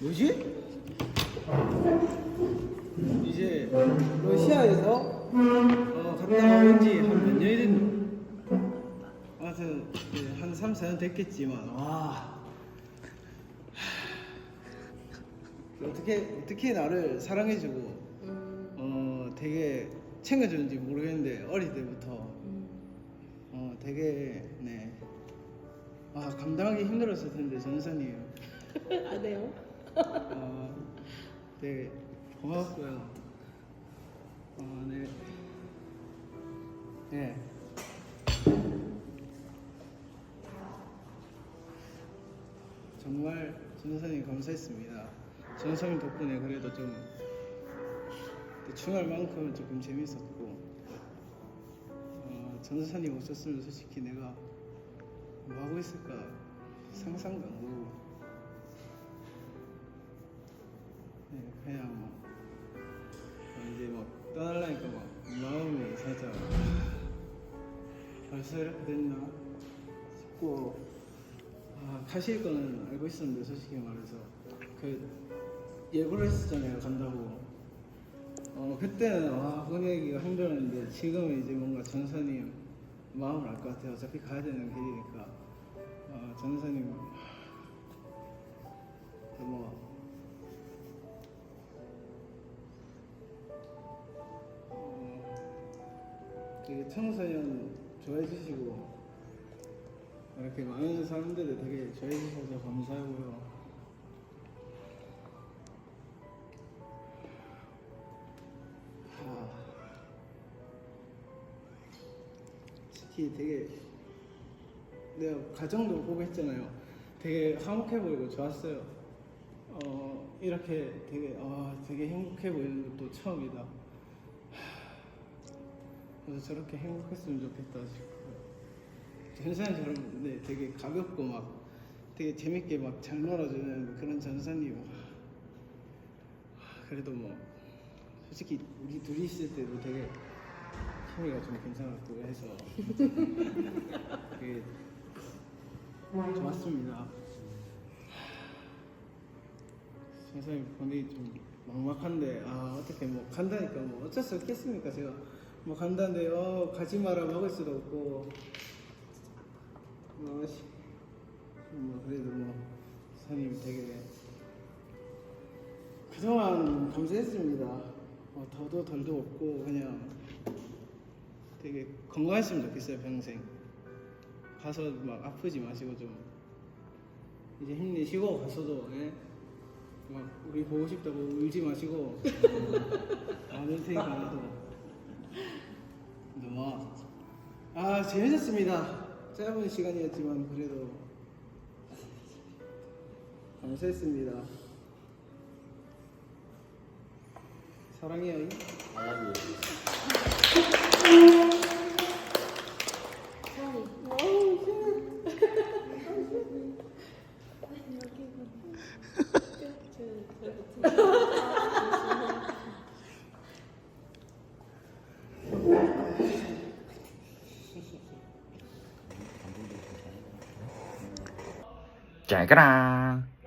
뭐지? 이제 러시아에서 어, 갔다 온 지 한 몇 년이 됐노? 아무튼 네, 한 3, 4년 됐겠지만 와 어떻게 어떻게 나를 사랑해주고 음, 어 되게 챙겨주는지 모르겠는데 어릴 때부터 음. 어 되게 네 아 감당하기 힘들었을 텐데 전사님 안 해요? 어 되게 고맙고요. 어 네. 네. 정말 전사님 감사했습니다. 전사님 덕분에 그래도 좀 중할 만큼은 조금 재밌었고 어, 전사님 없었으면 솔직히 내가 뭐 하고 있을까 상상도 안 가고 그냥 뭐 어, 이제 막 떠날라니까 막 마음이 살짝 벌써 이렇게 됐나 싶고. 아, 가실 거는 알고 있었는데 솔직히 말해서. 그 예고를 했었잖아요 간다고. 어 그때는 와 보내기가 힘들었는데 지금은 이제 뭔가 전사님 마음을 알 것 같아요. 어차피 가야 되는 길이니까. 어, 전사님 뭐 되게 청소년 좋아해 주시고 이렇게 많은 사람들을 되게 좋아해 주셔서 감사하고요 아, 특히 되게 내가 가정도 보고 했잖아요. 되게 화목해 보이고 좋았어요. 어 이렇게 되게 아 되게 행복해 보이는 것도 처음이다. 그래서 저렇게 행복했으면 좋겠다 싶고 전사님처럼 네, 되게 가볍고 막 되게 재밌게 막 잘 놀아주는 그런 전사님. 하, 그래도 뭐 솔직히 우리 둘이 있을 때도 되게 케미가 좀 괜찮았고 해서 되게 좋았습니다. 선생님 보내기 좀 막막한데 아 어떻게 뭐 간다니까 뭐 어쩔 수 없겠습니까 제가 뭐 간다는데 어 가지 마라 막을 수도 없고 어, 씨, 뭐 그래도 뭐 선생님 되게 그동안 감사했습니다. 어, 더도 덜도 없고 그냥 되게 건강했으면 좋겠어요 평생. 가서 막 아프지 마시고 좀 이제 힘내시고 가서도 예? 막 우리 보고 싶다고 울지 마시고 안올 테니까 나도 너무 아 재밌었습니다. 짧은 시간이었지만 그래도 감사했습니다. 사랑해요. 사랑해. 잘 가라.